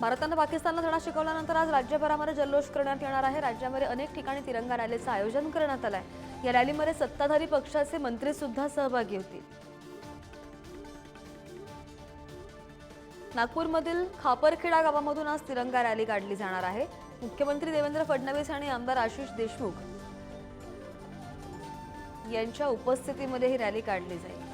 भारतानं पाकिस्तानला धडा शिकवल्यानंतर आज राज्यभरामध्ये जल्लोष करण्यात येणार आहे. राज्यामध्ये अनेक ठिकाणी तिरंगा रॅलीचं आयोजन करण्यात आलंय. या रॅलीमध्ये सत्ताधारी पक्षाचे मंत्री सुद्धा सहभागी होतील. नागपूरमधील खापरखेडा गावामधून आज तिरंगा रॅली काढली जाणार आहे. मुख्यमंत्री देवेंद्र फडणवीस आणि आमदार आशिष देशमुख यांच्या उपस्थितीमध्ये ही रॅली काढली जाईल.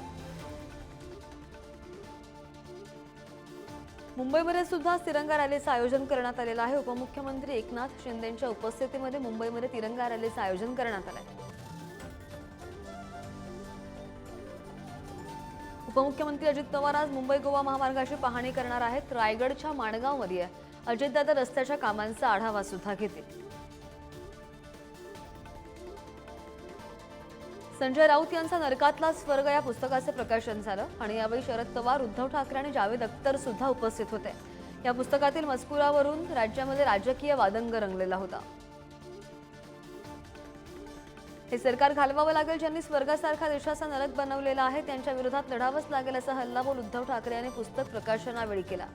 मुंबईमध्ये सुद्धा आज तिरंगा रॅलीचं आयोजन करण्यात आलेलं आहे. उपमुख्यमंत्री एकनाथ शिंदेंच्या उपस्थितीमध्ये मुंबईमध्ये तिरंगा रॅलीचं आयोजन करण्यात आलं आहे उपमुख्यमंत्री अजित पवार आज मुंबई गोवा महामार्गाची पाहणी करणार आहेत. रायगडच्या माणगावमध्ये अजितदादा रस्त्याच्या कामांचा आढावा सुद्धा घेतील. संजय राऊत यांचा नरकातला स्वर्ग या पुस्तकाचे प्रकाशन झालं आणि यावेळी शरद पवार उद्धव ठाकरे आणि जावेद अख्तर सुद्धा उपस्थित होते. या पुस्तकातील मजकुरावरून राज्यामध्ये राजकीय वादंग रंगलेला होता. हे सरकार घालवावं लागेल ज्यांनी स्वर्गासारखा देशाचा नरक बनवलेला आहे त्यांच्या विरोधात लढावंच लागेल असा हल्लाबोल उद्धव ठाकरे यांनी पुस्तक प्रकाशनावेळी केला.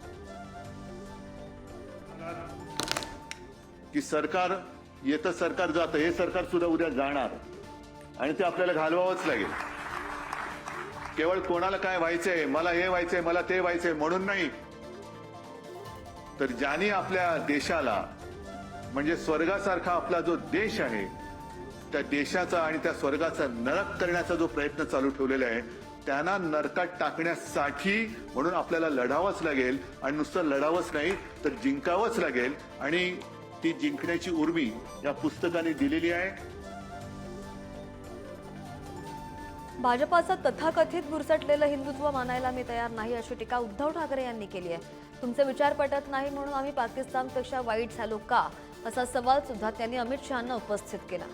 की सरकार येतं सरकार जातं हे सरकार सुद्धा उद्या जाणार. आणि ते आपल्याला घालवावंच लागेल. केवळ कोणाला काय व्हायचंय मला हे व्हायचंय मला ते व्हायचंय म्हणून नाही. तर ज्यांनी आपल्या देशाला म्हणजे स्वर्गासारखा आपला जो देश आहे त्या देशाचा आणि त्या स्वर्गाचा नरक करण्याचा जो प्रयत्न चालू ठेवलेला आहे त्यांना नरकात टाकण्यासाठी म्हणून आपल्याला लढावंच लागेल. आणि नुसतं लढावंच नाही तर जिंकावंच लागेल. आणि ती जिंकण्याची उर्मी या पुस्तकाने दिलेली आहे. भाजपाचं तथाकथित बुरसटलेलं हिंदुत्व मानायला मी तयार नाही अशी टीका उद्धव ठाकरे यांनी केली आहे. तुमचे विचार पटत नाही म्हणून आम्ही पाकिस्तानपेक्षा वाईट झालो का? असा सवाल सुद्धा त्यांनी अमित शहाना उपस्थित केला.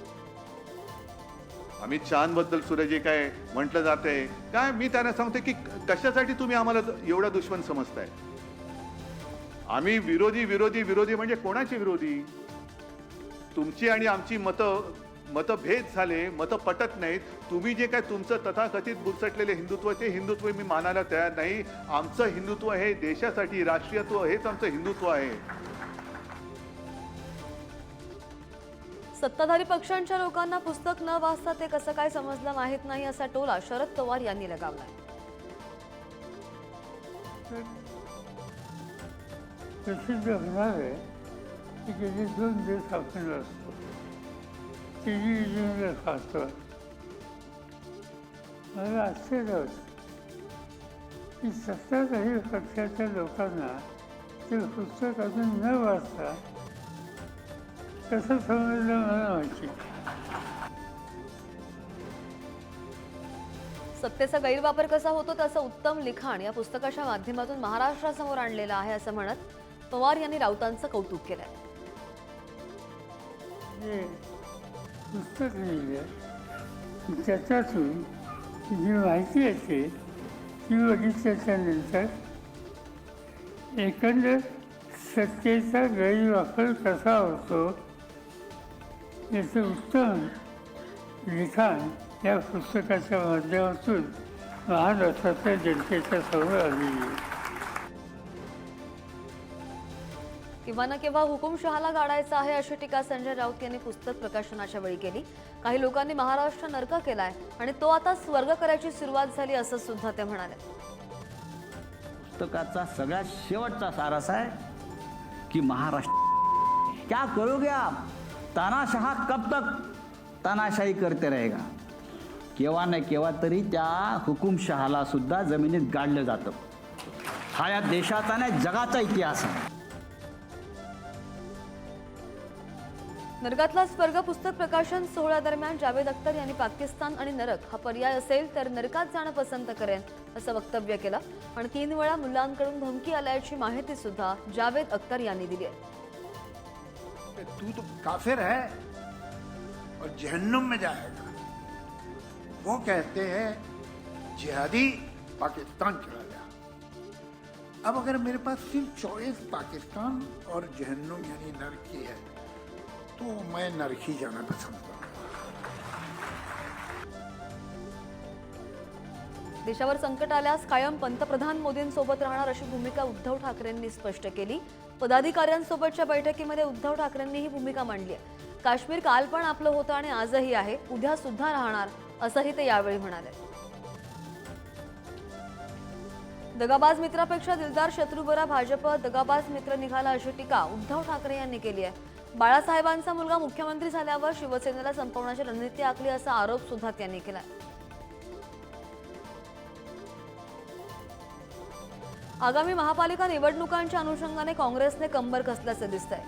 अमित शहाबद्दल सुद्धा जे काय म्हटलं जाते? काय मी त्यांना सांगते की कशासाठी तुम्ही आम्हाला एवढा दुश्मन समजताय? आम्ही विरोधी विरोधी विरोधी म्हणजे कोणाचे विरोधी? तुमची आणि आमची मतं मतभेद झाले मतं पटत नाहीत. तुम्ही जे काय तुमचं तथाकथित बुरसटलेले हिंदुत्व ते हिंदुत्व मी मानायला तयार नाही. आमचं हिंदुत्व हे देशासाठी राष्ट्रीयत्व हेच आमचं हिंदुत्व आहे. सत्ताधारी पक्षांच्या लोकांना पुस्तक न वाचता ते कसं काय समजलं माहीत नाही असा टोला शरद पवार यांनी लगावलाय. टेलिव्हिजनवर खातो मला आश्चर्य होतं की सत्ताधारी पक्षाच्या लोकांना ते पुस्तक अजून न वाचता कसं समजलं मला माहिती सत्तेचा गैरवापर कसा होतो त्याचं उत्तम लिखाण या पुस्तकाच्या माध्यमातून महाराष्ट्रासमोर आणलेलं आहे असं म्हणत पवार यांनी राऊतांचं कौतुक केलंय. जे पुस्तक लिहिलं. त्याच्यातून जी माहिती येते ती बघितल्याच्या एकंदर सत्तेचा गैरवापर कसा होतो याचं उत्तम लिखाण या पुस्तकाच्या माध्यमातून महाराष्ट्राच्या जनतेच्या समोर आलेली आहे. किंवा ना केव्हा हुकुमशहाला गाडायचा आहे अशी टीका संजय राऊत यांनी पुस्तक प्रकाशनाच्या वेळी केली. काही लोकांनी महाराष्ट्र नरक केलाय आणि तो आता स्वर्ग करायची सुरुवात झाली असं सुद्धा ते म्हणाले. पुस्तकाचा सगळ्यात शेवटचा सारस आहे की महाराष्ट्र क्या करोगे आप? तानाशहा कब तक तानाशाही करते रहेगा? केव्हा नाही केव्हा तरी त्या हुकुमशहाला सुद्धा जमिनीत गाडलं जातं. हा या देशाचा नाही जगाचा इतिहास आहे. नरकातला स्वर्ग पुस्तक प्रकाशन सोहळ्यादरम्यान जावेद अख्तर यांनी पाकिस्तान आणि नरक हा पर्याय असेल तर नरकात जाणं पसंत करेन असं वक्तव्य केलं. आणि तीन वेळा मुलांकडून धमकी आल्याची माहिती सुद्धा जावेद अख्तर यांनी दिली आहे. तू तो काफिर है और जहन्नुम में जाएगा। वो कहते हैं जिहादी पाकिस्तान चला गया। अब अगर मेरे पास सिर्फ चॉइस पाकिस्तान और जहन्नुम यानी नरक की है तो मैं नरक जाना पसंद देशावर संकट आल्यास कायम पंतप्रधान मोदींसोबत राहणार अशी भूमिका उद्धव ठाकरेंनी स्पष्ट केली. पदाधिकाऱ्यांसोबतच्या बैठकीमध्ये उद्धव ठाकरेंनी ही भूमिका मांडली आहे. काश्मीर काल पण आपलं होतं आणि आजही आहे. उद्या सुद्धा राहणार असंही ते यावेळी म्हणाले. दगाबाज मित्रापेक्षा दिलदार शत्रू बरा भाजप दगाबाज मित्र निघाला अशी टीका उद्धव ठाकरे यांनी केली आहे. बाळासाहेबांचा मुलगा मुख्यमंत्री झाल्यावर शिवसेनेला संपवण्याची रणनीती आखली असा आरोप सुद्धा त्यांनी केला आगामी महापालिका निवडणुकांच्या अनुषंगाने काँग्रेसने कंबर कसल्याचं दिसतंय.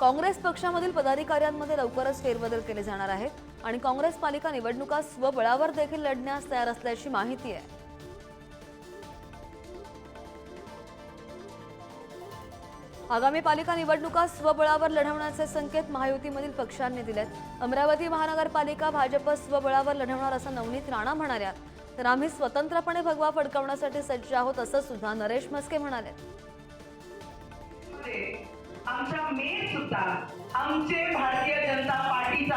काँग्रेस पक्षामधील पदाधिकाऱ्यांमध्ये लवकरच फेरबदल केले जाणार आहेत आणि काँग्रेस पालिका निवडणुका स्वबळावर देखील लढण्यास तयार असल्याची माहिती आहे. आगामी पालिका निवडणुका स्वबळावर लढवण्याचे संकेत महायुतीमधील पक्षांनी दिलेत. अमरावती महानगरपालिका भाजप स्वबळावर लढवणार असं नवनीत राणा म्हणाल्या. तर आम्ही स्वतंत्रपणे भगवा फडकवण्यासाठी सज्ज आहोत असं सुद्धा नरेश म्हस्के म्हणाले. आमच्या मेन सुद्धा आमचे भारतीय जनता पार्टीचा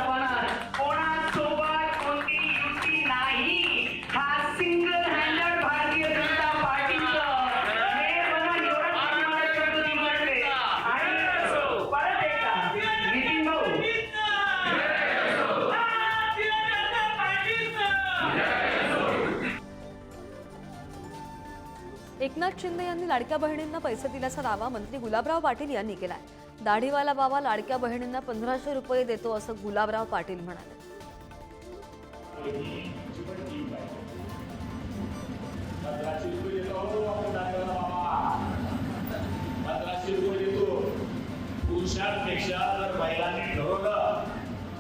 एकनाथ शिंदे यांनी लाडक्या बहिणींना पैसे दिल्याचा दावा मंत्री गुलाबराव पाटील यांनी केलाय. दाढीवाला बाबा लाडक्या बहिणींना पंधराशे रुपये देतो असं गुलाबराव पाटील म्हणाले. पुरुषांपेक्षा जर महिलांनी ठरवलं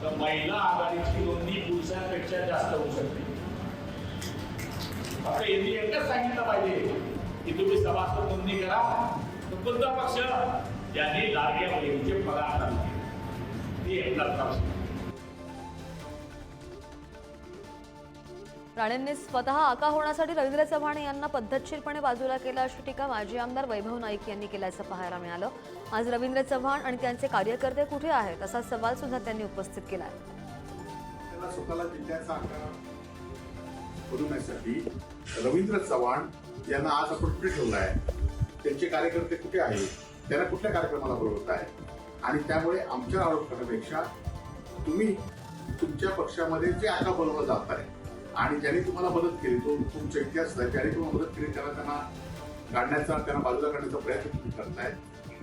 तर महिला आघाडीची नोंदणी पुरुषांपेक्षा जास्त होऊ शकते. फक्त यांनी एकच सांगितलं पाहिजे. की तुम्ही सभासद नोंदणी करा. तर कोणता पक्ष ज्यांनी लाडक्या बहिणीचे पगार काढले ते एकनाथ पक्ष राणेंनी स्वतः आका होण्यासाठी रवींद्र चव्हाण यांना पद्धतशीरपणे बाजूला केलं अशी टीका माजी आमदार वैभव नाईक यांनी केल्याचं पाहायला मिळालं. आज रवींद्र चव्हाण आणि त्यांचे कार्यकर्ते कुठे आहेत असा सवाल सुद्धा त्यांनी उपस्थित केला आहे त्याला स्वतःला जिल्ह्याचा आकार बनवण्यासाठी रवींद्र चव्हाण यांना आज आपण कुठे ठेवलं आहे त्यांचे कार्यकर्ते कुठे आहेत त्यांना कुठल्या कार्यक्रमाला बोलवत आहे? आणि त्यामुळे आमच्या आरोप करण्यापेक्षा तुम्ही तुमच्या पक्षामध्ये जे आता बनवलं जात आहे आणि ज्याने तुम्हाला मदत केली तो तुमचा इतिहास आहे ज्याने तुम्हाला मदत केली त्याला त्यांना काढण्याचा त्यांना बाजूला काढण्याचा प्रयत्न तुम्ही करताय.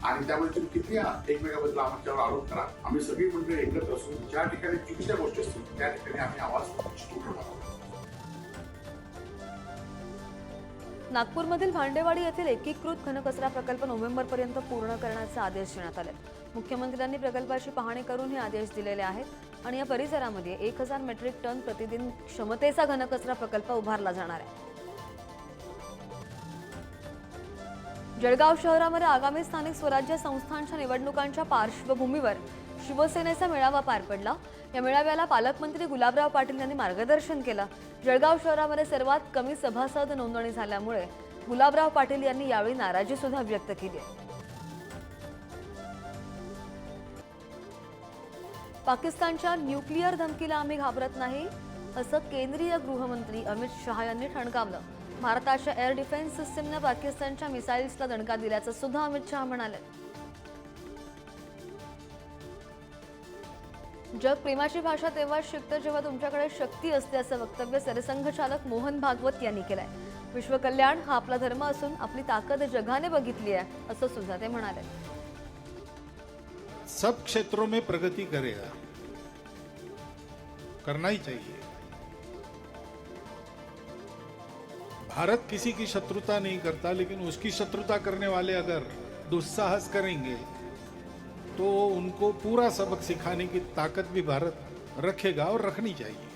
आणि त्यामुळे तुम्ही किती एकमेकाबद्दल आमच्यावर आरोप करा. आम्ही सगळी मंडळी एकत्र असून ज्या ठिकाणी चुकीच्या गोष्टी असतील त्या ठिकाणी आम्ही आवाज उठवणार आहोत. नागपूरमधील भांडेवाडी येथील एकीकृत घनकचरा प्रकल्प नोव्हेंबरपर्यंत पूर्ण करण्याचे आदेश देण्यात आले. मुख्यमंत्र्यांनी प्रकल्पाची पाहणी करून हे आदेश दिलेले आहेत आणि या परिसरामध्ये एक हजार मेट्रिक टन प्रतिदिन क्षमतेचा घनकचरा प्रकल्प उभारला जाणार आहे. जळगाव शहरामध्ये आगामी स्थानिक स्वराज्य संस्थांच्या निवडणुकांच्या पार्श्वभूमीवर शिवसेनेचा मेळावा पार पडला. या मेळाव्याला पालकमंत्री गुलाबराव पाटील यांनी मार्गदर्शन केलं. जळगाव शहरामध्ये सर्वात कमी सभासद नोंदणी झाल्यामुळे गुलाबराव पाटील यांनी यावेळी नाराजी सुद्धा व्यक्त केली. आहे पाकिस्तानच्या न्यूक्लिअर धमकीला आम्ही घाबरत नाही असं केंद्रीय गृहमंत्री अमित शहा यांनी ठणकावलं. भारताच्या एअर डिफेन्स सिस्टीमनं पाकिस्तानच्या मिसाईल्सला दणका दिल्याचं सुद्धा अमित शहा म्हणाले. जग प्रेमाची भाषा तेव्हा शिकतं जेव्हा तुमच्याकडे शक्ती असते असं वक्तव्य सरसंघचालक मोहन भागवत यांनी केलंय. विश्वकल्याण हा आपला धर्म असून आपली ताकद जगाने बघितली आहे असं सुद्धा ते म्हणाले. सब क्षेत्रों में प्रगति करेगा. करना ही चाहिए. भारत किसी की शत्रुता नहीं करता लेकिन उसकी शत्रुता करने वाले अगर दुस्साहस करेंगे तो उनको पूरा सबक सिखाने की ताकत भी भारत रखेगा और रखनी चाहिए।